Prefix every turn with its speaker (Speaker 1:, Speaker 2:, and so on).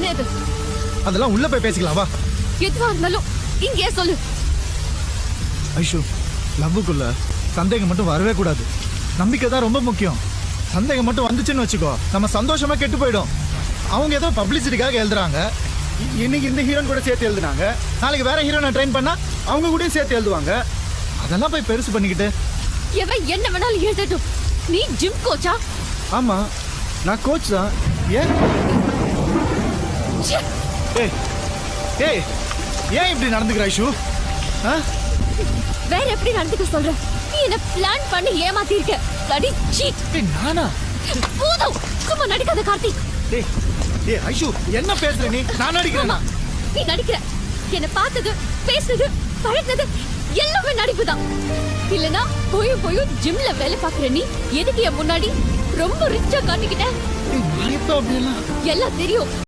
Speaker 1: என்ன இது?
Speaker 2: அதெல்லாம் உள்ள போய் பேசிக்கலாம் வா.
Speaker 1: எதுவா இருந்தாலும் இங்கேயே சொல்லு.
Speaker 2: ஐஷு லவ்வுக்குள்ள சந்தேகம் மட்டும் வரவே கூடாது. நம்பிக்கை தான் ரொம்ப முக்கியம். சந்தேகம் மட்டும் வந்துச்சுன்னு வச்சுக்கோ நம்ம சந்தோஷமா கெட்டு போயிடும். அவங்க ஏதோ பப்ளிசிட்டிக்காக எழுதுறாங்க. இன்னைக்கு இந்த ஹீரோன் கூட சேர்த்து எழுதுனாங்க. நாளைக்கு வேற ஹீரோனை ட்ரெயின் பண்ணா அவங்க கூட சேர்த்து எழுதுவாங்க. அதெல்லாம் போய் பெருசு பண்ணிக்கிட்டு.
Speaker 1: எவன் என்ன வேணாலும் எழுதட்டும். நீ ஜிம் கோச்சா
Speaker 2: ஆமா நான் கோச் தான். ஏன்? ஏய் ஏய் ஏன் இப்படி நடந்துக்கிற ஐஷு?
Speaker 1: வேற எப்படி நடந்துக்க சொல்ற? நீ என்ன பிளான் பண்ணி ஏமாத்தி இருக்க தடி சீட்
Speaker 2: ஏய், நானா?
Speaker 1: போதும். சும்மா நடிக்காத கார்த்திக்.
Speaker 2: ஏய் ஏய் ஐஷு என்ன பேசுற நீ? நான் நடிக்கிறேனா?
Speaker 1: நீ நடிக்கிற. என்ன பார்த்தது பேசுனது பழகினது எல்லாமே நடிப்பு தான் இல்லனா போயும் ஜிம்ல வேலை பாக்குற நீ எதுக்கு என் முன்னாடி ரொம்ப ரிச்சா காட்டிக்கிட்ட எல்லாம் தெரியும்.